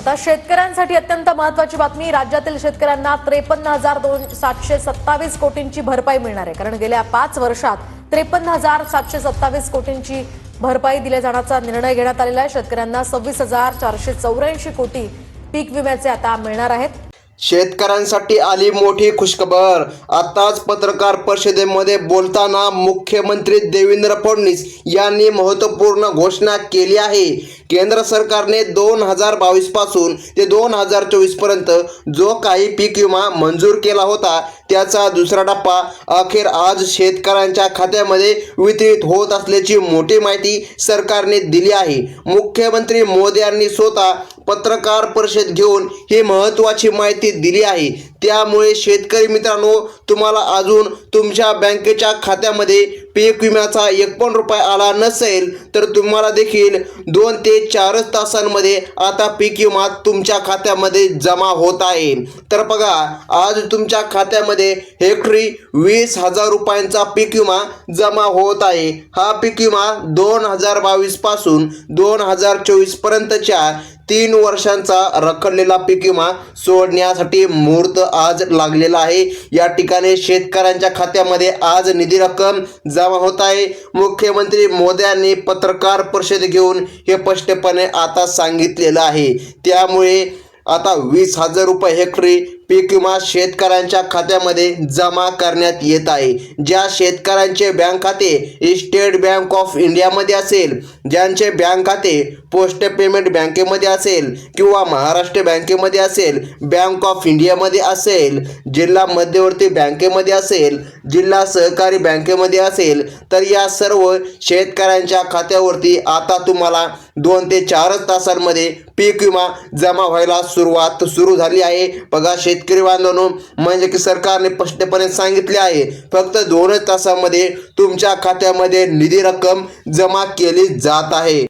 आता शेतकऱ्यांसाठी अत्यंत महत्वाची बातमी राज्यातील शेतकऱ्यांना त्रेपन्न हजार दोन सातशे सत्तावीस कोटींची भरपाई मिळणार आहे. कारण गेल्या पाच वर्षात त्रेपन्न हजार सातशे सत्तावीस कोटींची भरपाई दिल्या जाण्याचा निर्णय घेण्यात आलेला आहे. शेतकऱ्यांना सव्वीस हजार चारशे चौऱ्याऐंशी कोटी पीक विम्याचे आता मिळणार आहेत. शेतकऱ्यांसाठी आली मोठी खुशखबर. आताच पत्रकार परिषदेमध्ये बोलताना मुख्यमंत्री देवेंद्र फडणवीस यांनी महत्त्वपूर्ण घोषणा केली आहे. केंद्र सरकारने दोन हजार बावीसपासून ते दोन हजार चोवीसपर्यंत जो काही पीक विमा मंजूर केला होता त्याचा दुसरा टप्पा अखेर आज शेतकऱ्यांच्या खात्यामध्ये वितरित होत असल्याची मोठी माहिती सरकारने दिली आहे. मुख्यमंत्री मोदी यांनी स्वतः पत्रकार परिषद घेऊन ही महत्त्वाची माहिती दिली आहे. त्यामुळे शेतकरी मित्रांनो तुम्हाला अजून तुमच्या बँकेच्या खात्यामध्ये पीक विम्याचा एक पण रुपये आला नसेल तर तुम्हाला देखील दोन ते चारच तासांमध्ये आता पीक विमा तुमच्या खात्यामध्ये जमा होत आहे. तर बघा आज तुमच्या खात्यामध्ये हेक्टरी वीस हजार रुपयांचा पीक विमा जमा होत आहे. हा पीक विमा दोन हजार बावीसपासून दोन हजार चोवीस पर्यंतच्या तीन वर्षांचा रखडलेला पीक विमा सोडण्यासाठी मुहूर्त आज लागलेला आहे. या ठिकाणी शेतकऱ्यांच्या खात्यामध्ये आज निधी रक्कम जमा होत आहे. मुख्यमंत्री मोदी यांनी पत्रकार परिषद घेऊन हे स्पष्टपणे आता सांगितलेलं आहे. त्यामुळे आता वीस हजार रुपये हेक्टरी पीक विमा शेतकऱ्यांच्या खात्यामध्ये जमा करण्यात येत आहे. ज्या शेतकऱ्यांचे बँक खाते स्टेट बँक ऑफ इंडियामध्ये असेल ज्यांचे बँक खाते पोस्ट पेमेंट बँकेमध्ये असेल किंवा महाराष्ट्र बँकेमध्ये असेल बँक ऑफ इंडियामध्ये असेल जिल्हा मध्यवर्ती बँकेमध्ये असेल जिल्हा सहकारी बँकेमध्ये असेल तर या सर्व शेतकऱ्यांच्या खात्यावरती आता तुम्हाला दोन ते चारच तासांमध्ये पीक विमा जमा व्हायला सुरुवात सुरू झाली आहे. बघा शेत शेतकरी बांधवांनो म्हणजे की सरकारने स्पष्टपणे सांगितले आहे फक्त दोनच तासामध्ये तुमच्या खात्यामध्ये निधी रक्कम जमा केली जात आहे.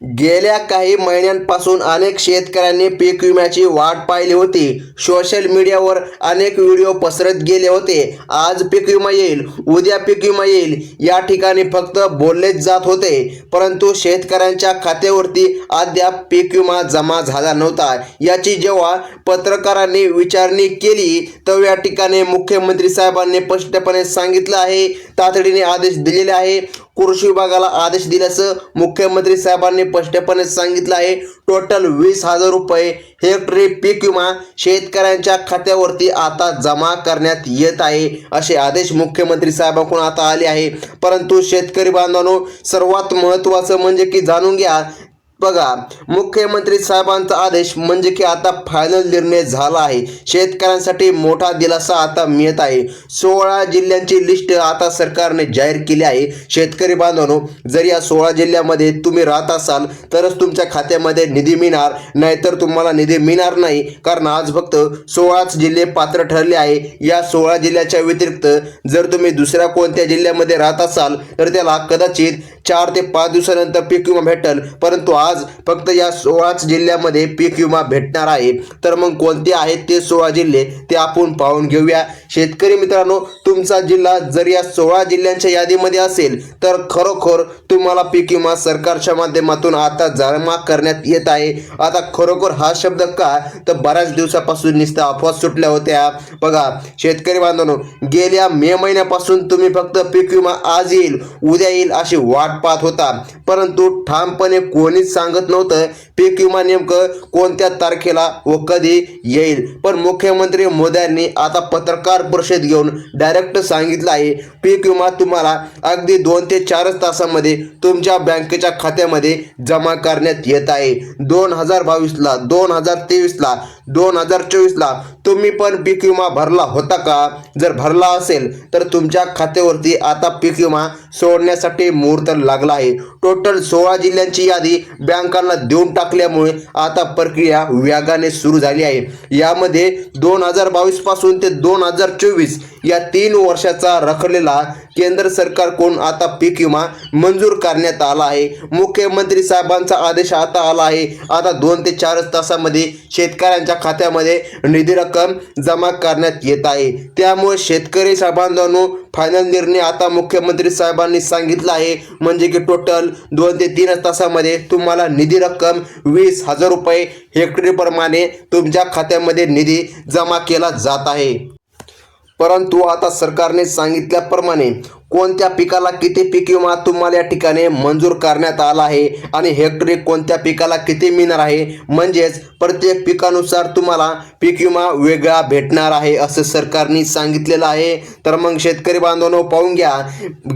गेल्या काही महिन्यांपासून अनेक शेतकऱ्यांनी पीक विम्याची वाट पाहिली होती. सोशल मीडियावर अनेक व्हिडिओ पसरत गेले होते. आज पीक विमा येईल उद्या पीक विमा येईल या ठिकाणी फक्त बोललेच जात होते. परंतु शेतकऱ्यांच्या खात्यावरती अद्याप पीक विमा जमा झाला नव्हता. याची जेव्हा पत्रकारांनी विचारणी केली तर या ठिकाणी मुख्यमंत्री साहेबांनी स्पष्टपणे सांगितलं आहे तातडीने आदेश दिलेले आहे. कृषी विभागाला आदेश दिल्याचं मुख्यमंत्री साहेबांनी स्पष्टपणे सांगितलं आहे. टोटल वीस हजार रुपये हेक्टरी पीक विमा शेतकऱ्यांच्या खात्यावरती आता जमा करण्यात येत आहे असे आदेश मुख्यमंत्री साहेबांकडून आता आले आहे. परंतु शेतकरी बांधवांनो सर्वात महत्त्वाचं म्हणजे की जाणून घ्या बघा मुख्यमंत्री साहेबांचा आदेश म्हणजे की आता फायनल निर्णय झाला आहे. शेतकऱ्यांसाठी मोठा दिलासा आता मिळत आहे. सोळा जिल्ह्यांची लिस्ट आता सरकारने जाहीर केली आहे. शेतकरी बांधवांनो जर या सोळा जिल्ह्यामध्ये तुम्ही राहत असाल तरच तुमच्या खात्यामध्ये निधी मिळणार नाहीतर तुम्हाला निधी मिळणार नाही. कारण आज फक्त सोळाच जिल्हे पात्र ठरले आहे. या सोळा जिल्ह्याच्या व्यतिरिक्त जर तुम्ही दुसऱ्या कोणत्या जिल्ह्यामध्ये राहत असाल तर त्याला कदाचित चार ते पाच दिवसानंतर पीक विमा भेटेल. परंतु आज फक्त या सोळाच जिल्ह्यामध्ये पीक विमा भेटणार आहे. तर मग कोणते आहेत ते सोळा जिल्हे ते आपण पाहून घेऊया. शेतकरी मित्रांनो तुमचा जिल्हा जर या सोळा जिल्ह्यांच्या यादीमध्ये असेल तर खरोखर तुम्हाला पीक विमा सरकारच्या माध्यमातून आता जमा करण्यात येत आहे. आता खरोखर हा शब्द का? तर बऱ्याच दिवसापासून नुसत्या अफवा सुटल्या होत्या. बघा शेतकरी बांधवांनो गेल्या मे महिन्यापासून तुम्ही फक्त पीक विमा आज येईल उद्या येईल अशी वाट पाहत होता. परंतु ठामपणे कोणीच सांगत नव्हतं. पीक विमा नेमकं कोणत्या तारखेला व कधी येईल? पण मुख्यमंत्री मोद्यांनी आता पत्रकार परिषद घेऊन डायरेक्ट सांगितलं आहे पीक विमा तुम्हाला अगदी दोन ते चारच तासामध्ये तुमच्या बँकेच्या खात्यामध्ये जमा करण्यात येत आहे. दोन हजार बावीसला दोन हजार तेवीसला दोन हजार चोवीसला तुम्ही पण पीक विमा भरला होता का? जर भरला असेल तर तुमच्या खात्यावरती आता पीक विमा सोडण्यासाठी मुहूर्त लागला आहे. टोटल सोळा जिल्ह्यांची यादी बँकांना देऊन टाकल्यामुळे आता प्रक्रिया वेगाने सुरू झाली आहे. यामध्ये दोन हजार बावीसपासून ते दोन हजार चोवीस या तीन वर्षाचा रखडलेला केंद्र सरकारकडून आता पीक विमा मंजूर करण्यात आला आहे. मुख्यमंत्री साहेबांचा आदेश आता आला आहे. आता दोन ते चार तासामध्ये शेतकऱ्यांच्या खात्यामध्ये निधी रक्कम जमा करण्यात येत आहे. त्यामुळे शेतकरी साहेबांनो फायनल निर्णय आता मुख्यमंत्री साहेबांनी सांगितला आहे. म्हणजे की टोटल दोन ते तीन तासामध्ये तुम्हाला निधी रक्कम वीस हजार रुपये हेक्टरीप्रमाणे तुमच्या खात्यामध्ये निधी जमा केला जात आहे. परंतु आता सरकारने सांगितल्याप्रमाणे कोणत्या पिकाला किती पीक विमा तुम्हाला या ठिकाणी मंजूर करण्यात आला आहे? आणि हेक्टरी कोणत्या पिकाला किती मिळणार आहे? म्हणजेच प्रत्येक पिकानुसार तुम्हाला पीक विमा वेगळा भेटणार आहे असं सरकारने सांगितलेलं आहे. तर मग शेतकरी बांधवांनो पाहून घ्या.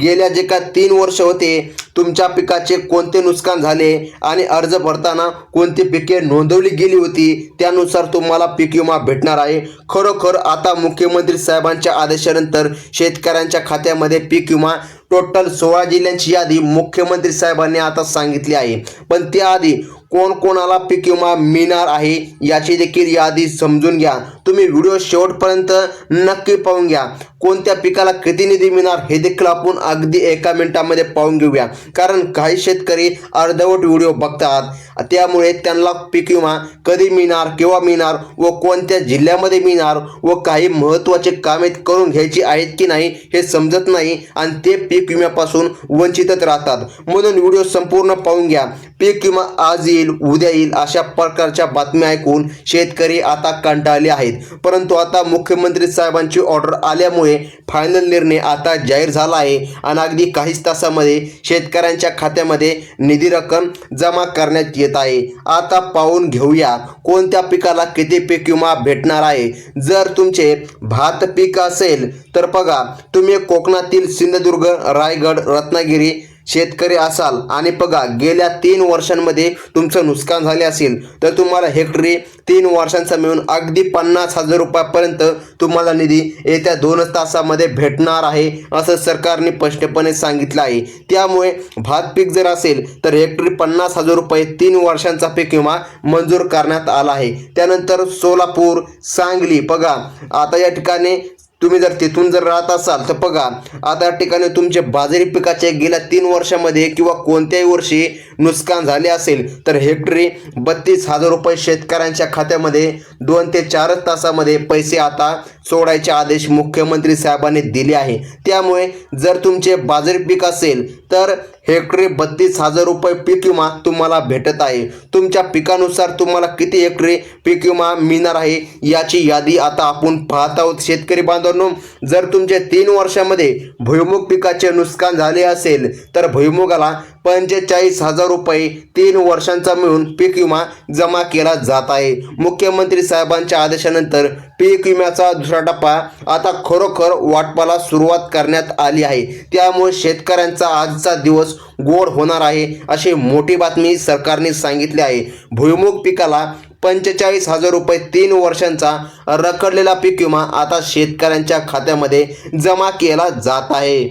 गेल्या जे का तीन वर्ष होते तुमच्या पिकाचे कोणते नुकसान झाले? आणि अर्ज भरताना कोणती पिके नोंदवली गेली होती? त्यानुसार तुम्हाला पीक विमा भेटणार आहे. खरोखर आता मुख्यमंत्री साहेबांच्या आदेशानंतर शेतकऱ्यांच्या खात्यामध्ये पीक किंवा टोटल सोळा जिल्ह्यांची यादी मुख्यमंत्री साहेबांनी आता सांगितली आहे. पण त्याआधी कोण कोणाला पीक विमा मिळणार आहे याची देखील यादी समजून घ्या. तुम्ही व्हिडिओ शेवटपर्यंत नक्की पाहून घ्या. कोणत्या पिकाला किती निधी मिळणार हे देखील आपण अगदी एका मिनिटामध्ये पाहून घेऊया. कारण काही शेतकरी अर्धवट व्हिडिओ बघतात. त्यामुळे त्यांना पीक विमा कधी मिळणार केव्हा मिळणार व कोणत्या जिल्ह्यामध्ये मिळणार व काही महत्त्वाचे कामे करून घ्यायची आहेत की नाही हे समजत नाही आणि ते पीक विम्यापासून वंचितच राहतात. म्हणून व्हिडिओ संपूर्ण पाहून घ्या. पीक विमा आज येईल उद्या येईल अशा प्रकारच्या बातम्या ऐकून शेतकरी आता कंटाळले आहेत. परंतु आता मुख्यमंत्री साहेबांची ऑर्डर आल्यामुळे फायनल निर्णय आता जाहीर झाला आहे आणि अगदी काहीच तासामध्ये शेतकऱ्यांच्या खात्यामध्ये निधी रक्कम जमा करण्यात येत आहे. आता पाहून घेऊया कोणत्या पिकाला किती पीक विमा भेटणार आहे. जर तुमचे भात पीक असेल तर बघा तुम्ही कोकणातील सिंधुदुर्ग रायगड रत्नागिरी शेतकरी असाल आणि बघा गेल्या तीन वर्षांमध्ये तुमचं नुकसान झाले असेल तर तुम्हाला हेक्टरी तीन वर्षांचा मिळून अगदी पन्नास हजार रुपयापर्यंत तुम्हाला निधी येत्या दोनच तासामध्ये भेटणार आहे असं सरकारने स्पष्टपणे सांगितलं आहे. त्यामुळे भात पीक जर असेल तर हेक्टरी पन्नास हजार रुपये तीन वर्षांचा पीक विमा मंजूर करण्यात आला आहे. त्यानंतर सोलापूर सांगली बघा आता या ठिकाणी तुम्ही जर तिथून जर राहत असाल तर बघा आता या ठिकाणी तुमचे बाजरी पिकाचे गेल्या तीन वर्षामध्ये किंवा कोणत्याही वर्षी नुकसान झाले असेल तर हेक्टरी बत्तीस हजार रुपये शेतकऱ्यांच्या खात्यामध्ये दोन ते चारच तासामध्ये पैसे आता सोडायचे आदेश मुख्यमंत्री साहेबांनी दिले आहे. त्यामुळे जर तुमचे बाजरी पीक असेल तर हेक्टरी बत्तीस हजार रुपये पीक विमा तुम्हाला भेटत आहे. तुमच्या पिकानुसार तुम्हाला किती हेक्टरी पीक विमा मिळणार आहे याची यादी आता आपण पाहत आहोत शेतकरी बांधवांनो. जर तुमचे तीन वर्षामध्ये भुईमुग पिकाचे नुकसान झाले असेल तर भुईमुगाला पंचेचाळीस हजार रुपये तीन वर्षांचा मिळून पीक विमा जमा केला जात आहे. मुख्यमंत्री साहेबांच्या आदेशानंतर पीक विम्याचा दुसरा टप्पा आता खरोखर वाटपाला सुरुवात करण्यात आली आहे. त्यामुळे शेतकऱ्यांचा आजचा दिवस गोड होणार आहे अशी मोठी बातमी सरकारने सांगितली आहे. भुईमुग पिकाला पंचेचाळीस हजार रुपये तीन वर्षांचा रखडलेला पीक विमा आता शेतकऱ्यांच्या खात्यामध्ये जमा केला जात आहे.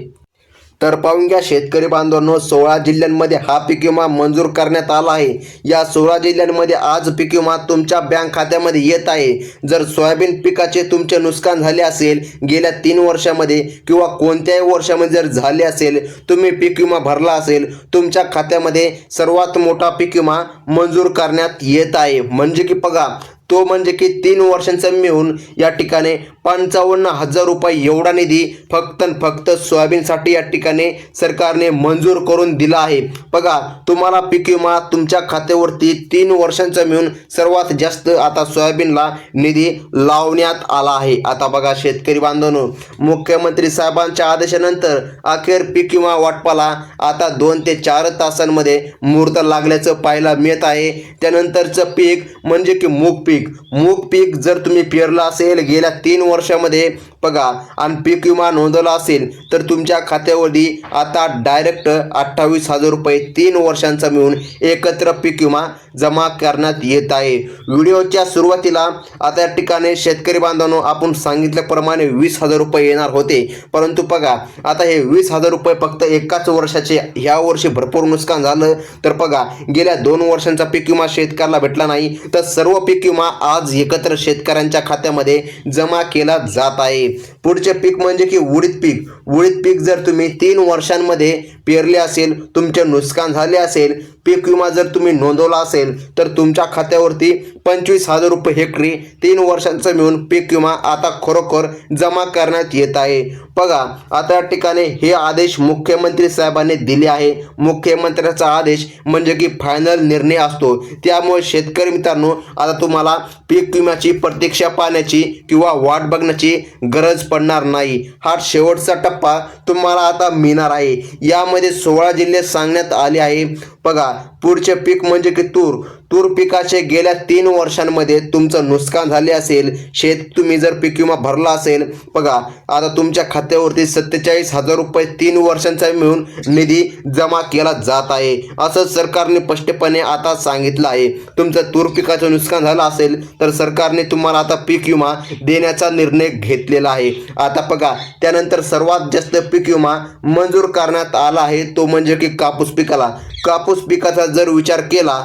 तर पाहून घ्या. शेतकरी बांधवांनो सोळा जिल्ह्यांमध्ये हा पीक विमा मंजूर करण्यात आला आहे. या सोळा जिल्ह्यांमध्ये आज पीक विमा तुमच्या बँक खात्यामध्ये येत आहे. जर सोयाबीन पिकाचे तुमचे नुकसान झाले असेल गेल्या तीन वर्षामध्ये किंवा कोणत्याही वर्षामध्ये जर झाले असेल तुम्ही पीक विमा भरला असेल तुमच्या खात्यामध्ये सर्वात मोठा पीक विमा मंजूर करण्यात येत आहे. म्हणजे की बघा तो म्हणजे की तीन वर्षांचा मिळून या ठिकाणी पंचावन्न हजार रुपये एवढा निधी फक्त आणि फक्त सोयाबीनसाठी या ठिकाणी सरकारने मंजूर करून दिला आहे. बघा तुम्हाला पीक विमा तुमच्या खात्यावरती तीन वर्षांचा मिळून सर्वात जास्त आता सोयाबीनला निधी लावण्यात आला आहे. आता बघा शेतकरी बांधवांनो मुख्यमंत्री साहेबांच्या आदेशानंतर अखेर पीक विमा वाटपाला आता दोन ते चार तासांमध्ये मुहूर्त लागल्याचं पाहायला मिळत आहे. त्यानंतरचं पीक म्हणजे की मूग पीक. मूग पीक जर तुम्ही पेरलं असेल गेल्या तीन वर्षामध्ये बघा आणि पीक विमा नोंदवला असेल तर तुमच्या खात्यावरती आता डायरेक्ट अठ्ठावीस हजार रुपये तीन वर्षांचा मिळून एकत्र पीक विमा जमा करण्यात येत आहे. व्हिडिओच्या सुरुवातीला आता या ठिकाणी शेतकरी बांधवांनो आपण सांगितल्याप्रमाणे वीस हजार रुपये येणार होते. परंतु बघा आता हे वीस हजार रुपये फक्त एकाच वर्षाचे ह्या वर्षी भरपूर नुकसान झालं. तर बघा गेल्या दोन वर्षांचा पीक विमा शेतकऱ्याला भेटला नाही तर सर्व पीक विमा विमा आज एकत्र शेतकऱ्यांच्या खात्यामध्ये जमा केला जात आहे. पुढचे पीक म्हणजे की उडीद पीक. उडीद पीक जर तुम्ही तीन वर्षांमध्ये पेरले असेल तुमचे नुकसान झाले असेल पीक विमा जर तुम्ही नोंदवला असेल तर तुमच्या खात्यावरती पंचवीस हजार रुपये हेक्टरी तीन वर्षांचं मिळून पीक विमा आता खरोखर जमा करण्यात येत आहे. बघा आता या ठिकाणी हे आदेश मुख्यमंत्री साहेबांनी दिले आहे. मुख्यमंत्र्याचा आदेश म्हणजे की फायनल निर्णय असतो. त्यामुळे शेतकरी मित्रांनो आता तुम्हाला पीक विम्याची प्रतीक्षा पाहण्याची किंवा वाट बघण्याची गरज पडणार नाही. हा शेवटचा टप्पा तुम्हाला आता मिळणार आहे. यामध्ये सोळा जिल्हे सांगण्यात आले आहे. बघा पुढचे पीक म्हणजे की तूर. तूर पिकाचे गेल्या तीन वर्षांमध्ये तुमचं नुकसान झाले असेल शेत तुम्ही जर पीक विमा भरला असेल बघा आता तुमच्या खात्यावरती सत्तेचाळीस हजार रुपये तीन वर्षांचा मिळून निधी जमा केला जात आहे. असं सरकारने स्पष्टपणे आता सांगितलं आहे. तुमचं तूर पिकाचं नुकसान झालं असेल तर सरकारने तुम्हाला आता पीक विमा देण्याचा निर्णय घेतलेला आहे. आता बघा त्यानंतर सर्वात जास्त पीक विमा मंजूर करण्यात आला आहे तो म्हणजे की कापूस पिकाला. कापूस पिकाचा जर विचार केला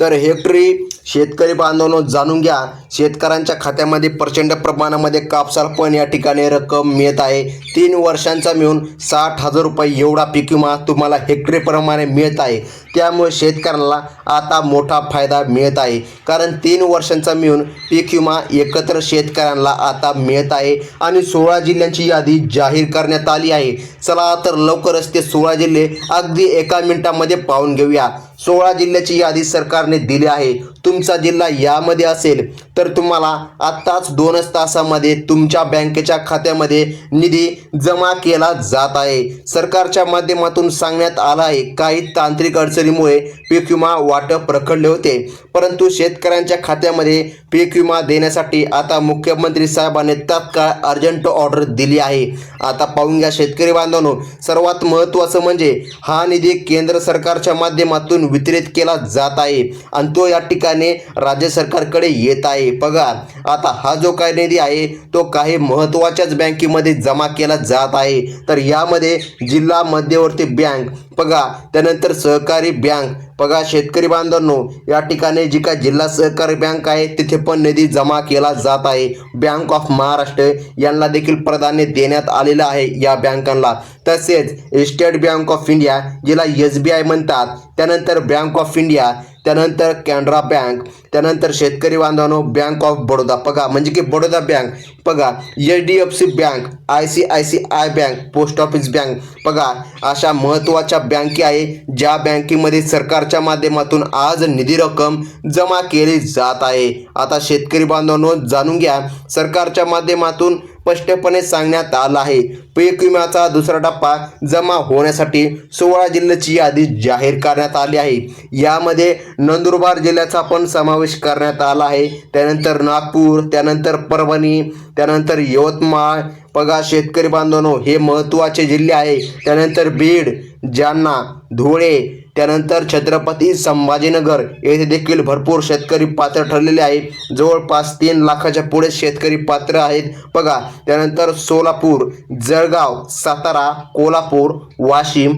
तर हेक्टरी शेतकरी बांधवांनो जाणून घ्या. शेतकऱ्यांच्या खात्यामध्ये प्रचंड प्रमाणामध्ये कापसाला पण या ठिकाणी रक्कम मिळत आहे. तीन वर्षांचा मिळून साठ हजार रुपये एवढा पीक विमा तुम्हाला हेक्टरीप्रमाणे मिळत आहे. त्यामुळे शेतकऱ्यांना आता मोठा फायदा मिळत आहे. कारण तीन वर्षांचा मिळून पीक विमा एकत्र शेतकऱ्यांना आता मिळत आहे आणि सोळा जिल्ह्यांची यादी जाहीर करण्यात आली आहे. चला तर लवकरच ते सोळा जिल्हे अगदी एका मिनिटामध्ये पाहून घेऊया. सोळा जिल्ह्याची यादी सरकारने दिली आहे. तुमचा जिल्हा यामध्ये असेल तर तुम्हाला आत्ताच दोनच तासामध्ये तुमच्या बँकेच्या खात्यामध्ये निधी जमा केला जात आहे. सरकारच्या माध्यमातून सांगण्यात आलं आहे काही तांत्रिक अडचणीमुळे पीक विमा वाटप रखडले होते. परंतु शेतकऱ्यांच्या खात्यामध्ये पीक विमा देण्यासाठी आता मुख्यमंत्री साहेबांनी तात्काळ अर्जंट ऑर्डर दिली आहे. आता पाहून घ्या शेतकरी बांधवांनो सर्वात महत्त्वाचं म्हणजे हा निधी केंद्र सरकारच्या माध्यमातून वितरित केला जात आहे. आणि तो या ठिकाणी राज्य सरकारकडे येत आहे. बघा आता हा जो काय निधी आहे तो काही महत्त्वाच्याच बँकेमध्ये जमा केला जात आहे. तर यामध्ये जिल्हा मध्यवर्ती बँक बघा त्यानंतर सहकारी बँक बघा शेतकरी बांधवांनो या ठिकाणी जी काय जिल्हा सहकारी बँक आहे तिथे पण निधी जमा केला जात आहे. बँक ऑफ महाराष्ट्र यांना देखील प्राधान्य देण्यात आलेलं आहे या बँकांना. तसेच स्टेट बँक ऑफ इंडिया जिला एस बी आय म्हणतात त्यानंतर बँक ऑफ इंडिया त्यानंतर कॅनरा बँक त्यानंतर शेतकरी बांधवांनो बँक ऑफ बडोदा बघा म्हणजे की बडोदा बँक बघा H D F C bank I C I C I bank post office bank बघा अशा महत्त्वाच्या बँके आहे ज्या बँकेमध्ये सरकारच्या माध्यमातून आज निधी रक्कम जमा केली जात आहे. आता शेतकरी बांधवांनो जाणून घ्या सरकारच्या माध्यमातून स्पष्टपणे सांगण्यात आलं आहे. पीक विम्याचा दुसरा टप्पा जमा होण्यासाठी सोळा जिल्ह्याची यादी जाहीर करण्यात आली आहे. यामध्ये नंदुरबार जिल्ह्याचा पण समावेश करण्यात आला आहे. त्यानंतर नागपूर त्यानंतर परभणी त्यानंतर यवतमाळ. बघा शेतकरी बांधवांनो हे महत्त्वाचे जिल्हे आहे. त्यानंतर बीड जालना धुळे त्यानंतर छत्रपती संभाजीनगर येथे देखील भरपूर शेतकरी पात्र ठरलेले आहे जवळपास तीन लाखाच्या पुढे शेतकरी पात्र आहेत. बघा त्यानंतर सोलापूर जळगाव सातारा कोल्हापूर वाशिम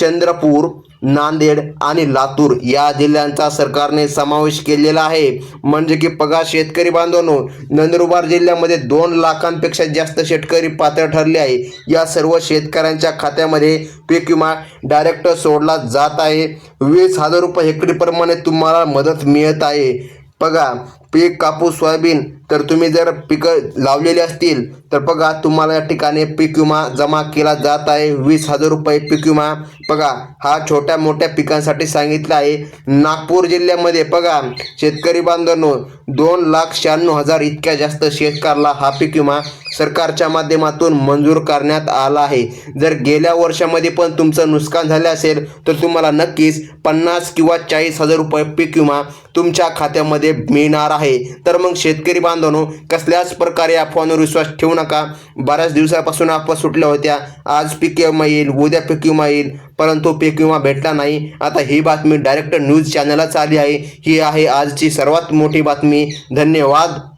चंद्रपूर नांदेड आणि लातूर या जिल्ह्यांचा सरकारने समावेश केलेला आहे. म्हणजे की पगार शेतकरी बांधवांनो नंदुरबार जिल्ह्यामध्ये दोन लाखांपेक्षा जास्त शेतकरी पात्र ठरले आहे. या सर्व शेतकऱ्यांच्या खात्यामध्ये पीक विमा डायरेक्ट सोडला जात आहे. वीस हजार रुपये हेक्टरीप्रमाणे तुम्हाला मदत मिळत आहे. बघा पीक कापूस सोयाबीन तर तुम्ही जर पिकं लावलेली असतील तर बघा तुम्हाला या ठिकाणी पीक विमा जमा केला जात आहे. वीस हजार रुपये पीक विमा. बघा हा छोट्या मोठ्या पिकांसाठी सांगितला आहे. नागपूर जिल्ह्यामध्ये बघा शेतकरी बांधवांनो दोन लाख शहाण्णव हजार इतक्या जास्त शेतकऱ्याला हा पीक विमा सरकारच्या माध्यमातून मंजूर करण्यात आला आहे. जर गेल्या वर्षामध्ये पण तुमचं नुकसान झालं असेल तर तुम्हाला नक्कीच पन्नास किंवा चाळीस हजार रुपये पीक विमा तुमच्या खात्यामध्ये मिळणार आहे. आहे. तर मग शेतकरी बांधवांनो कसल्याच प्रकारे अफवांवर विश्वास ठेवू नका. बऱ्याच दिवसापासून अफवा सुटल्या होत्या. आज पीक विमा येईल उद्या पीक विमा येईल परंतु पीक विमा भेटला नाही. आता ही बातमी डायरेक्ट न्यूज चॅनलच आली आहे. ही आहे आजची सर्वात मोठी बातमी. धन्यवाद.